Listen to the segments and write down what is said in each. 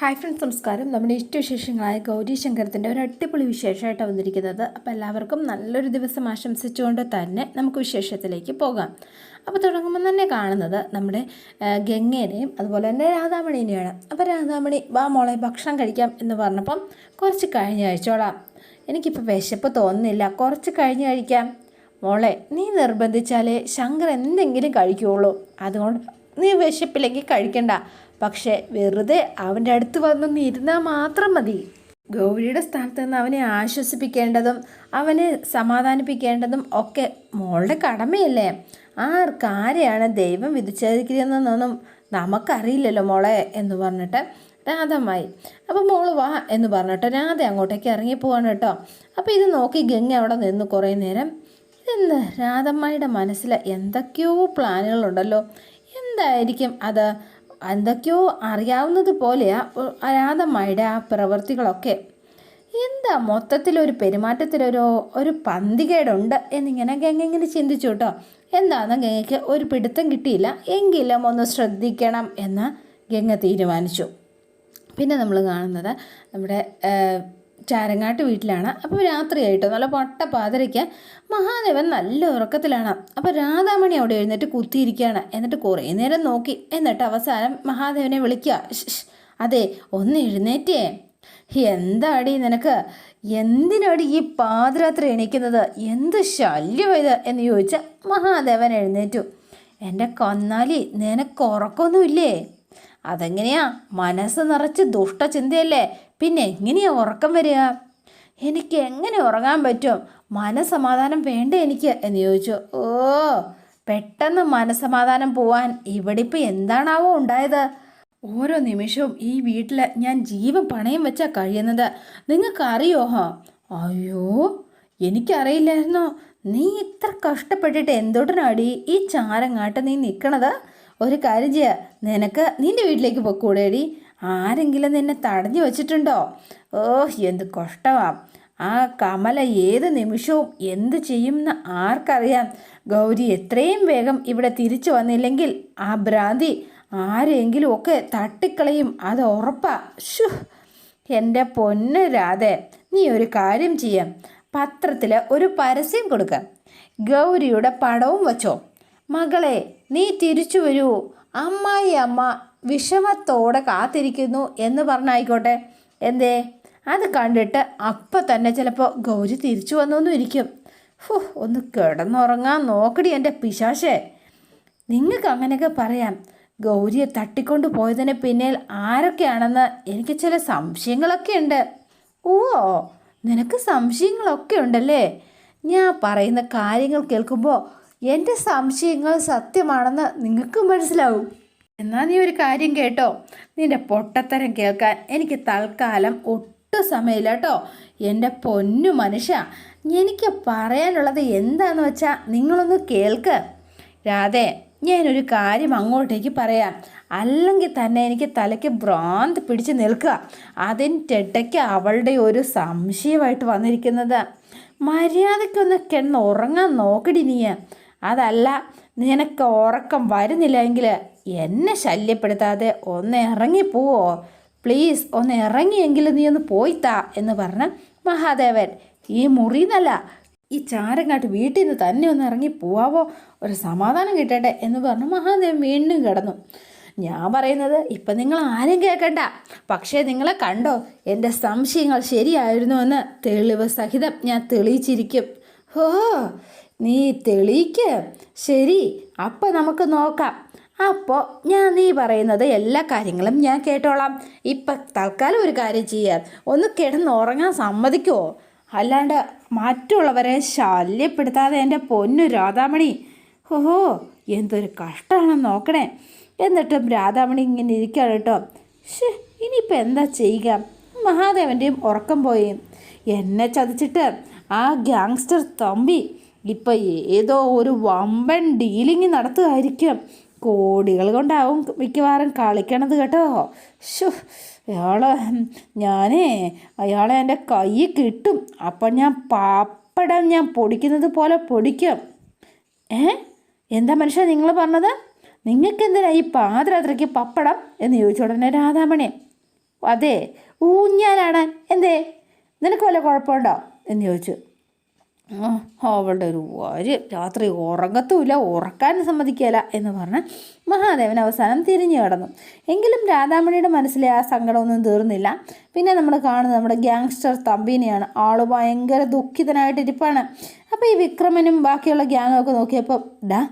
Hi friends നമസ്കാരം. നമ്മുടെ ഇഷ്ടവിശേഷങ്ങളായ ഗൗരി ശങ്കരത്തിന്റെ ഒരു അടിപൊളി വിശേഷമായിട്ടാണ് വന്നിരിക്കുന്നത്. അപ്പോൾ എല്ലാവർക്കും നല്ലൊരു ദിവസം ആശംസിച്ചുകൊണ്ട് തന്നെ നമുക്ക് വിശേഷത്തിലേക്ക് പോകാം. അപ്പോൾ തുടങ്ങുമ്പോൾ തന്നെ കാണുന്നത് നമ്മുടെ ഗംഗേനെയും അതുപോലെ തന്നെ രാധാമണീനെയാണ്. അപ്പോൾ രാധാമണി വാ മോളെ ഭക്ഷണം കഴിക്കാം എന്ന് പറഞ്ഞപ്പം കുറച്ച് കഴിഞ്ഞ് കഴിച്ചോളാം. എനിക്കിപ്പോൾ വിശപ്പ് തോന്നുന്നില്ല. കുറച്ച് കഴിഞ്ഞ് കഴിക്കാം. മോളെ നീ നിർബന്ധിച്ചാലേ ശങ്കർ എന്തെങ്കിലും കഴിക്കുകയുള്ളൂ അതുകൊണ്ട് നീ വിശപ്പില്ലെങ്കിൽ കഴിക്കണ്ട. പക്ഷേ വെറുതെ അവന്റെ അടുത്ത് വന്നൊന്ന് ഇരുന്നാൽ മാത്രം മതി. ഗൗരിയുടെ സ്ഥാനത്ത് നിന്ന് അവനെ ആശ്വസിപ്പിക്കേണ്ടതും അവനെ സമാധാനിപ്പിക്കേണ്ടതും ഒക്കെ മോളുടെ കടമയല്ലേ? ആർക്കാരെയാണ് ദൈവം വിധിച്ചിരിക്കുന്നതെന്നൊന്നും നമുക്കറിയില്ലല്ലോ മോളെ എന്ന് പറഞ്ഞിട്ട് രാധമായി അപ്പോൾ മോൾ വാ എന്ന് പറഞ്ഞിട്ട് രാധ അങ്ങോട്ടേക്ക് ഇറങ്ങിപ്പോവാണ് കേട്ടോ. അപ്പോൾ ഇത് നോക്കി ഗംഗ അവിടെ നിന്ന് കുറേ നേരം ഇതെന്ത്? രാധമ്മയുടെ മനസ്സിൽ എന്തൊക്കെയോ പ്ലാനുകളുണ്ടല്ലോ. എന്തായിരിക്കും അത്? എന്തൊക്കെയോ അറിയാവുന്നത് പോലെയാ രാധമ്മയുടെ ആ പ്രവൃത്തികളൊക്കെ. എന്താ മൊത്തത്തിലൊരു പെരുമാറ്റത്തിലൊരു ഒരു പന്തികേടുണ്ട് എന്നിങ്ങനെ ഗംഗ ഇങ്ങനെ ചിന്തിച്ചു കേട്ടോ. എന്താണെന്ന് ഗംഗയ്ക്ക് ഒരു പിടുത്തം കിട്ടിയില്ല. എങ്കിലും ഒന്ന് ശ്രദ്ധിക്കണം എന്ന് ഗംഗ തീരുമാനിച്ചു. പിന്നെ നമ്മൾ കാണുന്നത് നമ്മുടെ ചാരങ്ങാട്ട് വീട്ടിലാണ്. അപ്പോൾ രാത്രിയായിട്ടോ നല്ല പൊട്ട പാതിരയ്ക്ക് മഹാദേവൻ നല്ല ഉറക്കത്തിലാണ്. അപ്പോൾ രാധാമണി അവിടെ എഴുന്നേറ്റ് കുത്തിയിരിക്കുകയാണ്. എന്നിട്ട് കുറേ നേരം നോക്കി. എന്നിട്ട് അവസാനം മഹാദേവനെ വിളിക്കുക. "ശ്ശ്, ശ്ശ്, അതെ ഒന്ന് എഴുന്നേറ്റേ. എന്താടി നിനക്ക്? എന്തിനാടി ഈ പാതിരാത്രി എണീക്കുന്നത്? എന്ത് ശല്യം ഇത്? എന്ന് ചോദിച്ച മഹാദേവൻ എഴുന്നേറ്റു. എന്റെ കന്നാലി നിനക്ക് ഉറക്കമൊന്നുമില്ലേ? അതെങ്ങനെയാ? മനസ്സ് നിറച്ച് ദുഷ്ടചിന്തയല്ലേ പിന്നെ എങ്ങനെയാ ഉറക്കം വരിക? എനിക്ക് എങ്ങനെ ഉറങ്ങാൻ പറ്റും? മനസമാധാനം വേണ്ടേ എനിക്ക്? എന്ന് ചോദിച്ചു. ഓ പെട്ടെന്ന് മനസമാധാനം പോവാൻ ഇവിടെ ഇപ്പം എന്താണാവോ ഉണ്ടായത്? ഓരോ നിമിഷവും ഈ വീട്ടിൽ ഞാൻ ജീവൻ പണയം വെച്ചാൽ കഴിയുന്നത്. നിങ്ങൾക്ക് അറിയോ അയ്യോ എനിക്കറിയില്ലായിരുന്നോ. നീ ഇത്ര കഷ്ടപ്പെട്ടിട്ട് എന്തോടനാടി ഈ ചാരങ്ങാട്ട് നീ നിൽക്കണത് ഒരു കാര്യം ചെയ്യുക നിനക്ക് നിന്റെ വീട്ടിലേക്ക് പൊക്കൂടേടി. ആരെങ്കിലും നിന്നെ തടഞ്ഞു വെച്ചിട്ടുണ്ടോ? ഓ എന്ത് കഷ്ടമാ. ആ കമല ഏത് നിമിഷവും എന്ത് ചെയ്യുമെന്ന് ആർക്കറിയാം. ഗൗരി എത്രയും വേഗം ഇവിടെ തിരിച്ചു വന്നില്ലെങ്കിൽ ആ ഭ്രാന്തി ആരെങ്കിലും ഒക്കെ തട്ടിക്കളയും. അത് ഉറപ്പാ. ഷു എന്റെ പൊന്ന് രാധെ നീ ഒരു കാര്യം ചെയ്യാം. പത്രത്തിൽ ഒരു പരസ്യം കൊടുക്കാം. ഗൗരിയുടെ പടവും വച്ചോ. മകളെ നീ തിരിച്ചു വരൂ. അമ്മായി അമ്മ വിഷമത്തോടെ കാത്തിരിക്കുന്നു എന്ന് പറഞ്ഞായിക്കോട്ടെ. എന്തേ? അത് കണ്ടിട്ട് അപ്പം തന്നെ ചിലപ്പോൾ ഗൗരി തിരിച്ചു വന്നൊന്നും ഇരിക്കും. ഹോ ഒന്ന് കിടന്നുറങ്ങാൻ നോക്കടി എന്റെ പിശാശേ. നിങ്ങൾക്ക് അങ്ങനെയൊക്കെ പറയാം. ഗൗരിയെ തട്ടിക്കൊണ്ട് പോയതിന് പിന്നിൽ ആരൊക്കെയാണെന്ന് എനിക്ക് ചില സംശയങ്ങളൊക്കെ ഉണ്ട്. ഓ നിനക്ക് സംശയങ്ങളൊക്കെ ഉണ്ടല്ലേ? ഞാൻ പറയുന്ന കാര്യങ്ങൾ കേൾക്കുമ്പോൾ എന്റെ സംശയങ്ങൾ സത്യമാണെന്ന് നിങ്ങൾക്കും മനസ്സിലാവും. എന്നാൽ നീ ഒരു കാര്യം കേട്ടോ. നിന്റെ പൊട്ടത്തരം കേൾക്കാൻ എനിക്ക് തൽക്കാലം ഒട്ടും സമയമില്ല കേട്ടോ. എന്റെ പൊന്നു മനുഷ്യ എനിക്ക് പറയാനുള്ളത് എന്താണെന്ന് വെച്ചാൽ നിങ്ങളൊന്ന് കേൾക്ക്. രാധേ ഞാനൊരു കാര്യം അങ്ങോട്ടേക്ക് പറയാം. അല്ലെങ്കിൽ തന്നെ എനിക്ക് തലയ്ക്ക് ഭ്രാന്ത് പിടിച്ച് നിൽക്കുക. അതിന്റെ ഇടയ്ക്ക് അവളുടെ ഒരു സംശയമായിട്ട് വന്നിരിക്കുന്നത്. മര്യാദയ്ക്കൊന്ന് കിടന്ന് ഉറങ്ങാൻ നോക്കടി നീ അതല്ല നിനക്ക് ഉറക്കം വരുന്നില്ലെങ്കിൽ എന്നെ ശല്യപ്പെടുത്താതെ ഒന്ന് ഇറങ്ങിപ്പോവോ പ്ലീസ് ഒന്ന് ഇറങ്ങിയെങ്കിലും നീ ഒന്ന് പോയിത്താ എന്ന് പറഞ്ഞ മഹാദേവൻ. ഈ മുറിന്നല്ല ഈ ചാരങ്ങാട്ട് വീട്ടിൽ നിന്ന് തന്നെ ഒന്ന് ഇറങ്ങി പോവാവോ? ഒരു സമാധാനം കിട്ടട്ടെ എന്ന് പറഞ്ഞ് മഹാദേവൻ വീണ്ടും കിടന്നു. ഞാൻ പറയുന്നത് ഇപ്പം നിങ്ങൾ ആരും കേൾക്കണ്ട പക്ഷേ നിങ്ങളെ കണ്ടോ? എന്റെ സംശയങ്ങൾ ശരിയായിരുന്നു എന്ന് തെളിവ് സഹിതം ഞാൻ തെളിയിച്ചിരിക്കും. ഹോ നീ തെളിയിക്ക്. ശരി അപ്പം നമുക്ക് നോക്കാം. അപ്പോൾ ഞാൻ നീ പറയുന്നത് എല്ലാ കാര്യങ്ങളും ഞാൻ കേട്ടോളാം. ഇപ്പം തൽക്കാലം ഒരു കാര്യം ചെയ്യാം. ഒന്ന് കിടന്ന് ഉറങ്ങാൻ സമ്മതിക്കുമോ അല്ലാണ്ട് മറ്റുള്ളവരെ ശല്യപ്പെടുത്താതെ എന്റെ പൊന്നു രാധാമണി. ഓഹോ എന്തൊരു കഷ്ടമാണെന്ന് നോക്കണേ. എന്നിട്ടും രാധാമണി ഇങ്ങനെ ഇരിക്കുകയാണ് കേട്ടോ. ഷേ ഇനിയിപ്പോൾ എന്താ ചെയ്യുക? മഹാദേവന്റെയും ഉറക്കം പോയി. എന്നെ ചതിച്ചിട്ട് ആ ഗ്യാങ്സ്റ്റർ തമ്പി ഇപ്പം ഏതോ ഒരു വമ്പൻ ഡീലിങ് നടത്തുമായിരിക്കും കോടികൾ കൊണ്ടാവും മിക്കവാറും കളിക്കണത് കേട്ടോ. ഷോ അയാളെ ഞാനേ അയാളെ എന്റെ കൈ കിട്ടും. അപ്പം ഞാൻ പാപ്പടം ഞാൻ പൊടിക്കുന്നത് പോലെ പൊടിക്കും. ഏ? എന്താ മനുഷ്യ നിങ്ങൾ പറഞ്ഞത്? നിങ്ങൾക്ക് എന്തിനാ ഈ പാതിരാത്രിക്ക് പപ്പടം എന്ന് ചോദിച്ച ഉടനെ രാധാമണി. അതെ ഊഞ്ഞാലാടാൻ. എന്തേ? നിനക്ക് വല്ല കുഴപ്പമുണ്ടോ? എന്ന് ചോദിച്ചു. അവളുടെ ഒരു ഒരു രാത്രി ഉറങ്ങത്തുമില്ല ഉറക്കാൻ സമ്മതിക്കില്ല എന്ന് പറഞ്ഞ് മഹാദേവൻ അവസാനം തിരിഞ്ഞു കിടന്നു. എങ്കിലും രാധാമണിയുടെ മനസ്സിലെ ആ സങ്കടമൊന്നും തീർന്നില്ല. പിന്നെ നമ്മൾ കാണുന്നത് നമ്മുടെ ഗ്യാങ്സ്റ്റർ തമ്പീനെയാണ്. ആൾ ഭയങ്കര ദുഃഖിതനായിട്ടിരിപ്പാണ്. അപ്പോൾ ഈ വിക്രമനും ബാക്കിയുള്ള ഗ്യാങ്ങൊക്കെ നോക്കിയപ്പോൾ ഡാ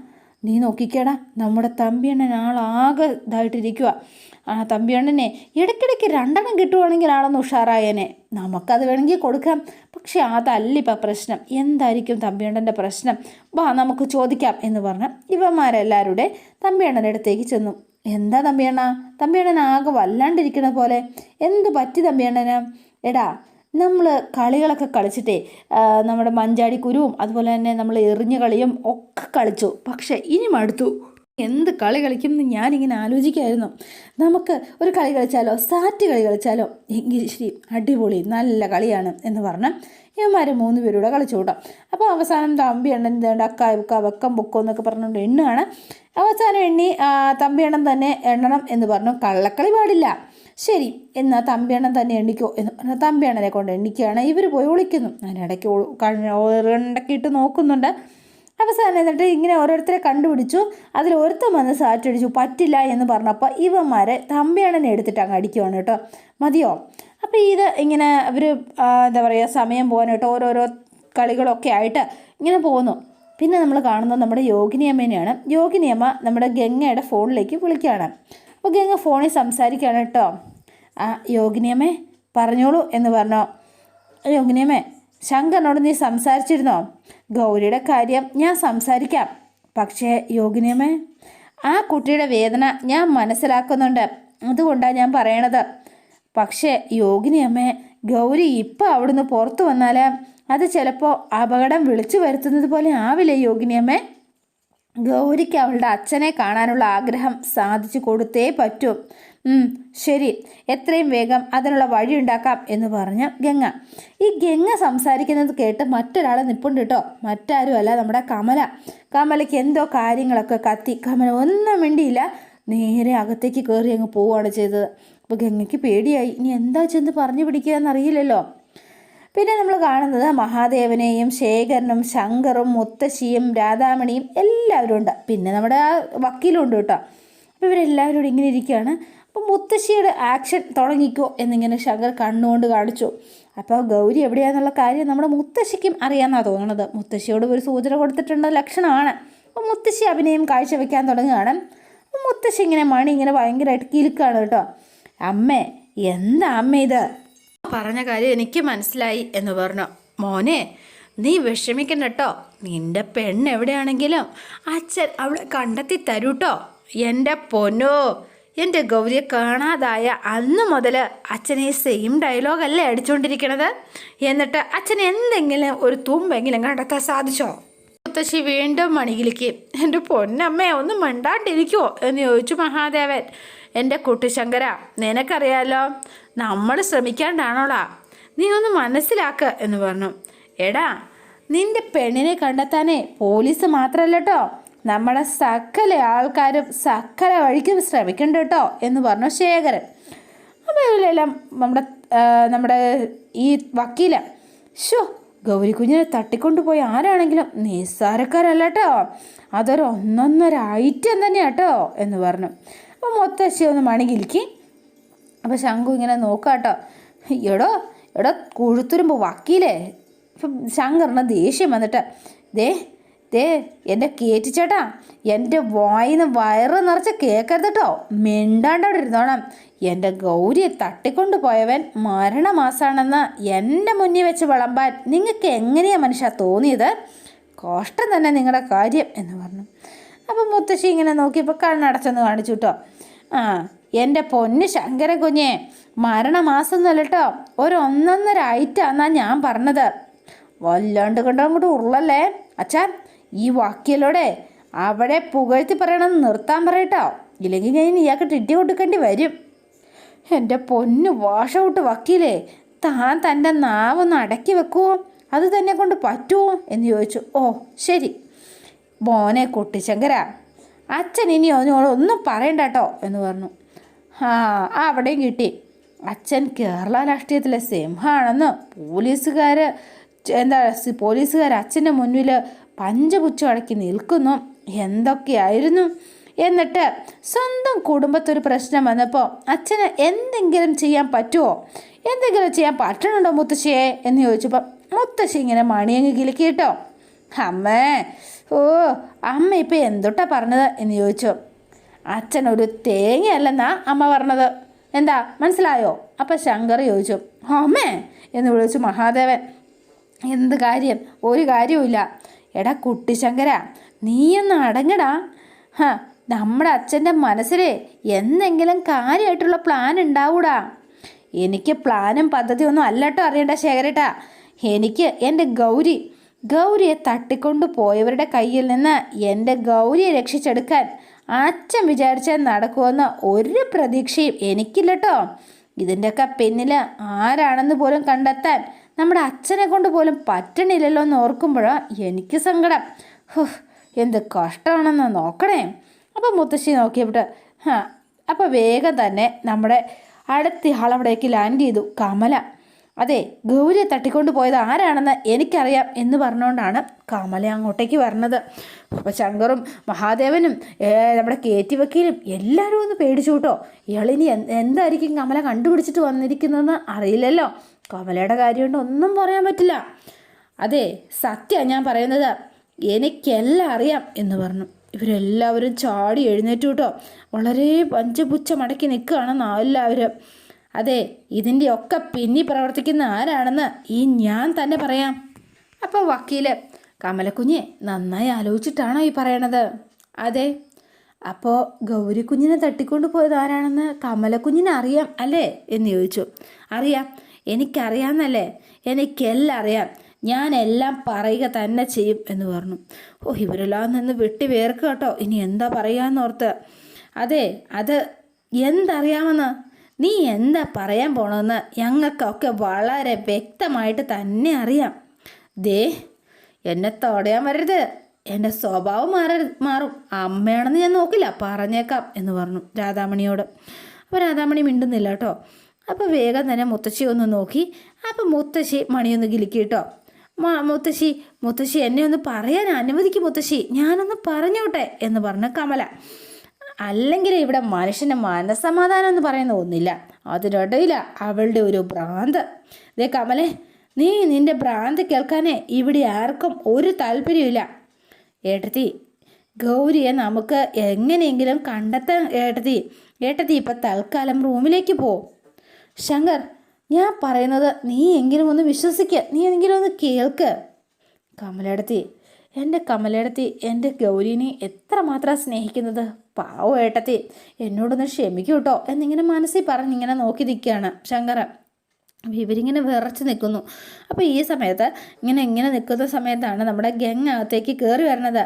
നീ നോക്കിക്കേടാ നമ്മുടെ തമ്പിയണ്ണൻ ആളാകെ ഇതായിട്ടിരിക്കുക ആ തമ്പിയണ്ണനെ ഇടയ്ക്കിടയ്ക്ക് രണ്ടെണ്ണം കിട്ടുവാണെങ്കിൽ ആളൊന്ന് ഉഷാറായേനെ. നമുക്കത് വേണമെങ്കിൽ കൊടുക്കാം. പക്ഷെ അതല്ലിപ്പം പ്രശ്നം. എന്തായിരിക്കും തമ്പിയണ്ണന്റെ പ്രശ്നം? വാ നമുക്ക് ചോദിക്കാം എന്ന് പറഞ്ഞ് ഇവന്മാരെല്ലാവരുടെ തമ്പിയണ്ണന്റെ അടുത്തേക്ക് ചെന്നു. എന്താ തമ്പിയണ്ണ? തമ്പിയണ്ണൻ ആകെ വല്ലാണ്ടിരിക്കണ പോലെ. എന്ത് പറ്റി തമ്പിയണ്ണന്? എടാ നമ്മൾ കളികളൊക്കെ കളിച്ചിട്ടേ നമ്മുടെ മഞ്ചാടി കുരുവും അതുപോലെ തന്നെ നമ്മൾ എറിഞ്ഞ കളിയും ഒക്കെ കളിച്ചു. പക്ഷേ ഇനി മടുത്തു. എന്ത് കളി കളിക്കും എന്ന് ഞാനിങ്ങനെ ആലോചിക്കായിരുന്നു. നമുക്ക് ഒരു കളി കളിച്ചാലോ സാറ്റ് കളി കളിച്ചാലോ എങ്കിൽ ശരി അടിപൊളി നല്ല കളിയാണ് എന്ന് പറഞ്ഞ് ഇവന്മാർ മൂന്ന് പേരൂടെ കളിച്ചു കൂട്ടാം. അപ്പോൾ അവസാനം തമ്പി എണ്ണൻ അക്ക ബുക്ക വെക്കം ബുക്കോ എന്നൊക്കെ പറഞ്ഞുകൊണ്ട് എണ്ണുകയാണ് അവസാനം എണ്ണി തമ്പി എണ്ണം തന്നെ എണ്ണണം എന്ന് പറഞ്ഞു. കള്ളക്കളി പാടില്ല. ശരി എന്നാൽ തമ്പിയണ്ണൻ തന്നെ എണ്ണിക്കോ എന്ന് പറഞ്ഞാൽ തമ്പിയണ്ണനെ കൊണ്ട് എണ്ണിക്കുകയാണ്. ഇവർ പോയി ഒളിക്കുന്നു. അതിനിടയ്ക്ക് കണ്ടക്കിയിട്ട് നോക്കുന്നുണ്ട്. അവസാനം എന്നിട്ട് ഇങ്ങനെ ഓരോരുത്തരെ കണ്ടുപിടിച്ചു. അതിൽ ഒരുത്തൻ വന്ന് സാറ്റടിച്ചു. പറ്റില്ല എന്ന് പറഞ്ഞപ്പോൾ ഇവന്മാരെ തമ്പിയണ്ണനെ എടുത്തിട്ട് അങ്ങ് അടിക്കുവാണ് കേട്ടോ. മതിയോ? അപ്പോൾ ഇത് ഇങ്ങനെ അവർ എന്താ പറയുക സമയം പോകാനായിട്ട് ഓരോരോ കളികളൊക്കെ ആയിട്ട് ഇങ്ങനെ പോകുന്നു. പിന്നെ നമ്മൾ കാണുന്നത് നമ്മുടെ യോഗിനിയമ്മേനെയാണ് യോഗിനിയമ്മ നമ്മുടെ ഗംഗയുടെ ഫോണിലേക്ക് വിളിക്കുകയാണ്. അപ്പോൾ ഗംഗ ഫോണിൽ സംസാരിക്കുകയാണ് കേട്ടോ. ആ യോഗിനിയമ്മേ പറഞ്ഞോളൂ എന്ന് പറഞ്ഞോ. യോഗിനിയമ്മേ ശങ്കറിനോട് നീ സംസാരിച്ചിരുന്നോ? ഗൗരിയുടെ കാര്യം ഞാൻ സംസാരിക്കാം. പക്ഷേ യോഗിനിയമ്മേ ആ കുട്ടിയുടെ വേദന ഞാൻ മനസ്സിലാക്കുന്നുണ്ട്. അതുകൊണ്ടാണ് ഞാൻ പറയണത്. പക്ഷേ യോഗിനിയമ്മേ ഗൗരി ഇപ്പം അവിടുന്ന് പുറത്തു വന്നാൽ അത് ചിലപ്പോൾ അപകടം വിളിച്ചു വരുത്തുന്നത് പോലെ ആവില്ലേ യോഗിനിയമ്മേ? ഗൗരിക്ക് അവളുടെ അച്ഛനെ കാണാനുള്ള ആഗ്രഹം സാധിച്ചു കൊടുത്തേ പറ്റൂ. ശരി. എത്രയും വേഗം അതിനുള്ള വഴി ഉണ്ടാക്കാം എന്ന് പറഞ്ഞ ഗംഗ. ഈ ഗംഗ സംസാരിക്കുന്നത് കേട്ട് മറ്റൊരാൾ നിപ്പുണ്ട് കേട്ടോ. മറ്റാരും അല്ല നമ്മുടെ കമല. കമലയ്ക്ക് എന്തോ കാര്യങ്ങളൊക്കെ കത്തി. കമല ഒന്നും വേണ്ടിയില്ല നേരെ അകത്തേക്ക് കയറി അങ്ങ് പോവുകയാണ് ചെയ്തത്. അപ്പോൾ ഗംഗയ്ക്ക് പേടിയായി. ഇനി എന്താ ചെന്ന് പറഞ്ഞു പിടിക്കുക എന്നറിയില്ലല്ലോ. പിന്നെ നമ്മൾ കാണുന്നത് മഹാദേവനെയും ശേഖരനും ശങ്കറും മുത്തശ്ശിയും രാധാമണിയും എല്ലാവരും ഉണ്ട്. പിന്നെ നമ്മുടെ ആ വക്കീലും ഉണ്ട് കേട്ടോ. അപ്പോൾ ഇവരെല്ലാവരും കൂടി ഇങ്ങനെ ഇരിക്കുകയാണ്. അപ്പോൾ മുത്തശ്ശിയുടെ ആക്ഷൻ തുടങ്ങിക്കോ എന്നിങ്ങനെ ശങ്കർ കണ്ണുകൊണ്ട് കാണിച്ചു. അപ്പോൾ ഗൗരി എവിടെയാണെന്നുള്ള കാര്യം നമ്മുടെ മുത്തശ്ശിക്കും അറിയാമെന്നാണ് തോന്നുന്നത്. മുത്തശ്ശിയോട് ഒരു സൂചന കൊടുത്തിട്ടുണ്ട് ലക്ഷണമാണ്. അപ്പോൾ മുത്തശ്ശി അഭിനയം കാഴ്ചവെക്കാൻ തുടങ്ങുകയാണ്. മുത്തശ്ശി ഇങ്ങനെ മണി ഇങ്ങനെ ഭയങ്കരമായിട്ട് കിലുക്കാണ് കേട്ടോ. അമ്മേ എന്താ അമ്മ ഇത്? പറഞ്ഞ കാര്യം എനിക്ക് മനസ്സിലായി എന്ന് പറഞ്ഞു. മോനെ നീ വിഷമിക്കണ്ട കേട്ടോ നിന്റെ പെണ്ണ് എവിടെയാണെങ്കിലും അച്ഛൻ അവളെ കണ്ടെത്തി തരൂട്ടോ. എന്റെ പൊന്നോ എന്റെ ഗൗരിയെ കാണാതായ അന്ന് മുതൽ അച്ഛനെ സെയിം ഡയലോഗല്ലേ അടിച്ചുകൊണ്ടിരിക്കണത് എന്നിട്ട് അച്ഛൻ എന്തെങ്കിലും ഒരു തുമ്പെങ്കിലും കണ്ടെത്താൻ സാധിച്ചോ? മുത്തശ്ശി വീണ്ടും മണികിലേക്ക് എന്റെ പൊന്നമ്മയെ ഒന്നും മിണ്ടാണ്ടിരിക്കുമോ എന്ന് ചോദിച്ചു മഹാദേവൻ. എന്റെ കുട്ടിശങ്കര നിനക്കറിയാലോ? നമ്മൾ ശ്രമിക്കാണ്ടാണോളാ നീ ഒന്ന് മനസ്സിലാക്ക എന്ന് പറഞ്ഞു. എടാ നിന്റെ പെണ്ണിനെ കണ്ടെത്താനേ പോലീസ് മാത്രമല്ല കേട്ടോ നമ്മുടെ സകല ആൾക്കാരും സകല വഴിക്കും ശ്രമിക്കണ്ട കേട്ടോ എന്ന് പറഞ്ഞു ശേഖരൻ. അപ്പോൾ ഇതിലെല്ലാം നമ്മുടെ നമ്മുടെ ഈ വക്കീല ഷോ ഗൗരി കുഞ്ഞിനെ തട്ടിക്കൊണ്ടുപോയ ആരാണെങ്കിലും നിസ്സാരക്കാരല്ല കേട്ടോ അതൊരു ഒന്നൊന്നൊരു ഐറ്റം തന്നെയാട്ടോ എന്ന് പറഞ്ഞു. അപ്പോൾ മുത്തശ്ശി ഒന്ന് മണികിലിക്കി അപ്പോൾ ശംഖു ഇങ്ങനെ നോക്കാട്ടോ. എടോ എടോ കൊഴുത്തുരുമ്പോൾ വക്കീലേ. ഇപ്പം ശങ്കറിന് ദേഷ്യം വന്നിട്ട് ദേ ദേ എന്റെ കേറ്റിച്ചേട്ടാ എന്റെ വായിന്ന് വയറ് നിറച്ച് കേൾക്കരുത് കേട്ടോ മിണ്ടാണ്ടവിടെ ഇരുന്നോണം എന്റെ ഗൗരിയെ തട്ടിക്കൊണ്ടു പോയവൻ മരണമാസാണെന്ന് എന്റെ മുന്നിൽ വെച്ച് വിളമ്പാൻ നിങ്ങൾക്ക് എങ്ങനെയാ മനുഷ്യ തോന്നിയത്? കോഷ്ടം തന്നെ നിങ്ങളുടെ കാര്യം എന്ന് പറഞ്ഞു. അപ്പം മുത്തശ്ശി ഇങ്ങനെ നോക്കിയപ്പോൾ കണ്ണടച്ചൊന്ന് കാണിച്ചു കേട്ടോ ആ എന്റെ പൊന്ന് ശങ്കരൻ കുഞ്ഞെ മരണമാസം എന്നല്ല ഒരു ഒന്നൊന്നര ആയിട്ടാന്നാ ഞാൻ പറഞ്ഞത്. വല്ലാണ്ട് കണ്ടോ അങ്ങോട്ട് ഉള്ളല്ലേ അച്ഛാ ഈ വാക്കിയലോടെ അവിടെ പുകഴ്ത്തി പറയണമെന്ന് നിർത്താൻ പറയട്ടോ. ഇല്ലെങ്കിൽ ഞാൻ ഇയാൾക്ക് ടിറ്റി കൊടുക്കേണ്ടി വരും. എന്റെ പൊന്ന് വാഷ ഔട്ട് വക്കീലേ താൻ തന്റെ നാവൊന്ന് അടക്കി വെക്കുമോ അത് തന്നെ കൊണ്ട് പറ്റുമോ എന്ന് ചോദിച്ചു. ഓ ശരി. മോനെ കുട്ടിശങ്കര അച്ഛൻ ഇനി അതിനോട് ഒന്നും പറയണ്ട കേട്ടോ എന്ന് പറഞ്ഞു. ആ അവിടെയും കിട്ടി. അച്ഛൻ കേരള രാഷ്ട്രീയത്തിലെ സിംഹമാണെന്ന് പോലീസുകാർ എന്താ പോലീസുകാർ അച്ഛന്റെ മുന്നിൽ പഞ്ചപുച്ഛം അടക്കി നിൽക്കുന്നു. എന്തൊക്കെയായിരുന്നു? എന്നിട്ട് സ്വന്തം കുടുംബത്തൊരു പ്രശ്നം വന്നപ്പോൾ അച്ഛന് എന്തെങ്കിലും ചെയ്യാൻ പറ്റുമോ എന്തെങ്കിലും ചെയ്യാൻ പറ്റണുണ്ടോ മുത്തശ്ശിയെ? എന്ന് ചോദിച്ചപ്പോൾ മുത്തശ്ശി ഇങ്ങനെ മണിയങ്ങ് കിലുക്കിട്ടോ അമ്മേ ഓ അമ്മ ഇപ്പം എന്തൊട്ടാ പറഞ്ഞത് എന്ന് ചോദിച്ചു. അച്ഛൻ ഒരു തേങ്ങയല്ലെന്നാ അമ്മ പറഞ്ഞത്. എന്താ മനസ്സിലായോ? അപ്പം ശങ്കർ ചോദിച്ചു. അമ്മേ എന്ന് വിളിച്ചു മഹാദേവൻ. എന്ത് കാര്യം? ഒരു കാര്യവുമില്ല. എടാ കുട്ടി കുട്ടിശങ്കര നീയൊന്ന് അടങ്ങടാ. ഹാ നമ്മുടെ അച്ഛന്റെ മനസ്സിലെ എന്തെങ്കിലും കാര്യമായിട്ടുള്ള പ്ലാൻ ഉണ്ടാവൂടാ. എനിക്ക് പ്ലാനും പദ്ധതിയൊന്നും അല്ലട്ടോ അറിയണ്ട ശേഖരേട്ടാ. എനിക്ക് എന്റെ ഗൗരി ഗൗരിയെ തട്ടിക്കൊണ്ടു പോയവരുടെ കയ്യിൽ നിന്ന് എന്റെ ഗൗരിയെ രക്ഷിച്ചെടുക്കാൻ അച്ഛൻ വിചാരിച്ചാൽ നടക്കുമെന്ന് ഒരു പ്രതീക്ഷയും എനിക്കില്ല കേട്ടോ ഇതിന്റെയൊക്കെ പിന്നിൽ ആരാണെന്ന് പോലും കണ്ടെത്താൻ നമ്മുടെ അച്ഛനെ കൊണ്ട് പോലും പറ്റണില്ലല്ലോ എന്ന് ഓർക്കുമ്പോഴോ എനിക്ക് സങ്കടം. ഹുഹ് എന്ത് കഷ്ടമാണെന്ന് നോക്കണേ. അപ്പോൾ മുത്തശ്ശി നോക്കിയപ്പോൾ അപ്പോൾ വേഗം തന്നെ നമ്മുടെ അടുത്ത ആളവിടേക്ക് ലാൻഡ് ചെയ്തു. കമല അതെ ഗൗരിയെ തട്ടിക്കൊണ്ട് പോയത് ആരാണെന്ന് എനിക്കറിയാം എന്ന് പറഞ്ഞുകൊണ്ടാണ് കമല അങ്ങോട്ടേക്ക് വരണത് അപ്പോൾ ശങ്കറും മഹാദേവനും നമ്മുടെ കേറ്റി വക്കീലും എല്ലാവരും ഒന്ന് പേടിച്ചു കേട്ടോ. ഇയാളിനി എന്തായിരിക്കും കമല കണ്ടുപിടിച്ചിട്ട് വന്നിരിക്കുന്നതെന്ന് അറിയില്ലല്ലോ. കമലയുടെ കാര്യം കൊണ്ട് ഒന്നും പറയാൻ പറ്റില്ല. അതെ സത്യം ഞാൻ പറയുന്നത്. എനിക്കെല്ലാം അറിയാം എന്ന് പറഞ്ഞു. ഇവരെല്ലാവരും ചാടി എഴുന്നേറ്റു കേട്ടോ. വളരെ പഞ്ചപുച്ഛ മടക്കി നിൽക്കുകയാണ് എല്ലാവരും. അതെ ഇതിന്റെ ഒക്കെ പിന്നി പ്രവർത്തിക്കുന്ന ആരാണെന്ന് ഈ ഞാൻ തന്നെ പറയാം. അപ്പോൾ വക്കീൽ കമലക്കുഞ്ഞെ നന്നായി ആലോചിച്ചിട്ടാണോ ഈ പറയണത്? അതെ അപ്പോൾ ഗൗരിക്കുഞ്ഞിനെ തട്ടിക്കൊണ്ട് പോയത് ആരാണെന്ന് കമലക്കുഞ്ഞിനെ അറിയാം അല്ലേ എന്ന് ചോദിച്ചു. അറിയാം എനിക്കറിയാമെന്നല്ലേ എനിക്കെല്ലാം അറിയാം ഞാൻ എല്ലാം പറയുക തന്നെ ചെയ്യും എന്ന് പറഞ്ഞു. ഓ ഇവരെല്ലാം നിന്ന് വെട്ടി വേർക്കുക കേട്ടോ ഇനി എന്താ പറയാന്നോർത്ത്. അതെ അത് എന്തറിയാമെന്ന് നീ എന്താ പറയാൻ പോണമെന്ന് ഞങ്ങൾക്കൊക്കെ വളരെ വ്യക്തമായിട്ട് തന്നെ അറിയാം. ദേ എന്നെ തൊടയാൻ വരരുത്. എന്റെ സ്വഭാവം മാറരുത് മാറും. അമ്മയാണെന്ന് ഞാൻ നോക്കില്ല. പറഞ്ഞേക്കാം എന്ന് പറഞ്ഞു രാധാമണിയോട്. അപ്പോൾ രാധാമണി മിണ്ടുന്നില്ല കേട്ടോ. അപ്പോൾ വേഗം തന്നെ മുത്തശ്ശി ഒന്ന് നോക്കി. അപ്പോൾ മുത്തശ്ശി മണിയൊന്ന് കിലുക്കി കേട്ടോ മുത്തശ്ശി മുത്തശ്ശി എന്നെ ഒന്ന് പറയാൻ അനുവദിക്കും മുത്തശ്ശി. ഞാനൊന്ന് പറഞ്ഞോട്ടെ എന്ന് പറഞ്ഞ കമല. അല്ലെങ്കിൽ ഇവിടെ മനുഷ്യന് മനസ്സമാധാനം എന്ന് പറയുന്ന ഒന്നില്ല. അതിനിടയില അവളുടെ ഒരു ഭ്രാന്ത്. ദേ കമലേ നീ നിന്റെ ഭ്രാന്ത് കേൾക്കാനേ ഇവിടെ ആർക്കും ഒരു താല്പര്യമില്ല ഏട്ടത്തി ഗൗരിയെ നമുക്ക് എങ്ങനെയെങ്കിലും കണ്ടെത്താൻ ഏട്ടത്തി ഏട്ടത്തി ഇപ്പം തൽക്കാലം റൂമിലേക്ക് പോ. ശങ്കർ ഞാൻ പറയുന്നത് നീ എങ്കിലും ഒന്ന് വിശ്വസിക്കുക നീ എങ്കിലും ഒന്ന് കേൾക്ക്. കമലടത്തി എന്റെ കമലടത്തി എന്റെ ഗൗരിനെ എത്രമാത്രം സ്നേഹിക്കുന്നത്? പാവ ഏട്ടത്തി എന്നോടൊന്ന് ക്ഷമിക്കൂ കേട്ടോ എന്നിങ്ങനെ മനസ്സിൽ പറഞ്ഞിങ്ങനെ നോക്കി നിൽക്കുകയാണ് അപ്പം ഇവരിങ്ങനെ വിറച്ച് നിൽക്കുന്നു അപ്പോൾ ഈ സമയത്ത് ഇങ്ങനെ ഇങ്ങനെ നിൽക്കുന്ന സമയത്താണ് നമ്മുടെ ഗംഗ് അകത്തേക്ക് കയറി വരണത്.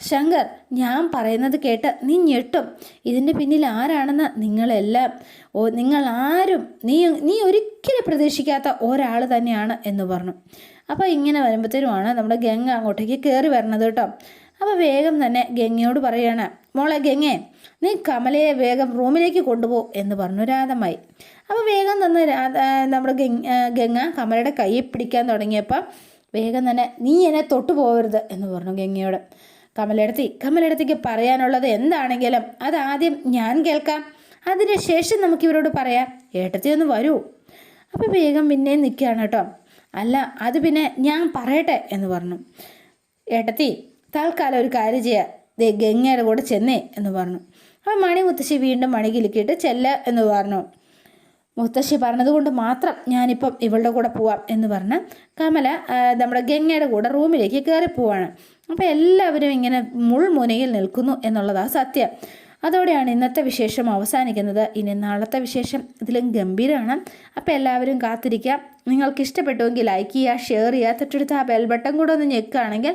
ശങ്കർ ഞാൻ പറയുന്നത് കേട്ട് നീ ഞെട്ടും. ഇതിന്റെ പിന്നിൽ ആരാണെന്ന് നിങ്ങളെല്ലാം ഓ നിങ്ങൾ ആരും നീ നീ ഒരിക്കലും പ്രതീക്ഷിക്കാത്ത ഒരാൾ തന്നെയാണ് എന്ന് പറഞ്ഞു. അപ്പോൾ ഇങ്ങനെ വരുമ്പോഴത്തേനുമാണ് നമ്മുടെ ഗംഗ അങ്ങോട്ടേക്ക് കയറി വരണത് കേട്ടോ. അപ്പോൾ വേഗം തന്നെ ഗംഗയോട് പറയാണ് മോളെ ഗംഗെ നീ കമലയെ വേഗം റൂമിലേക്ക് കൊണ്ടുപോ എന്ന് പറഞ്ഞു രാധമായി അപ്പോൾ വേഗം തന്നെ നമ്മുടെ ഗംഗ കമലയുടെ കൈ പിടിക്കാൻ തുടങ്ങിയപ്പോൾ വേഗം തന്നെ നീ എന്നെ തൊട്ടു പോകരുത് എന്ന് പറഞ്ഞു ഗംഗയോട്. കമലെടുത്തി കമലെടുത്തിക്ക് പറയാനുള്ളത് എന്താണെങ്കിലും അതാദ്യം ഞാൻ കേൾക്കാം. അതിന് ശേഷം നമുക്ക് ഇവരോട് പറയാം. ഏട്ടത്തി ഒന്ന് വരൂ. അപ്പോൾ വേഗം പിന്നെയും നിൽക്കുകയാണ് കേട്ടോ. അല്ല അത് പിന്നെ ഞാൻ പറയട്ടെ എന്ന് പറഞ്ഞു. ഏട്ടത്തി തൽക്കാലം ഒരു കാര്യം ചെയ്യാം. ദേ ഗംഗയുടെ കൂടെ ചെന്നേ എന്ന് പറഞ്ഞു. അപ്പോൾ മണി മുത്തശ്ശി വീണ്ടും മണി കിലുക്കിയിട്ട് ചെല്ല എന്ന് പറഞ്ഞു. മുത്തശ്ശി പറഞ്ഞതുകൊണ്ട് മാത്രം ഞാനിപ്പം ഇവളുടെ കൂടെ പോവാം എന്ന് പറഞ്ഞ് കമല നമ്മുടെ ഗംഗയുടെ കൂടെ റൂമിലേക്ക് കയറി പോവാണ്. അപ്പോൾ എല്ലാവരും ഇങ്ങനെ മുൾമുനയിൽ നിൽക്കുന്നു എന്നുള്ളതാണ് സത്യം. അതോടെയാണ് ഇന്നത്തെ വിശേഷം അവസാനിക്കുന്നത്. ഇനി നാളത്തെ വിശേഷം ഇതിലും ഗംഭീരമാണ് അപ്പോൾ എല്ലാവരും കാത്തിരിക്കാം. നിങ്ങൾക്ക് ഇഷ്ടപ്പെട്ടുവെങ്കിൽ ലൈക്ക് ചെയ്യുക ഷെയർ ചെയ്യുക തൊട്ടടുത്ത് ആ ബെൽ ബട്ടൺ കൂടെ ഒന്ന് ഞെക്കുകയാണെങ്കിൽ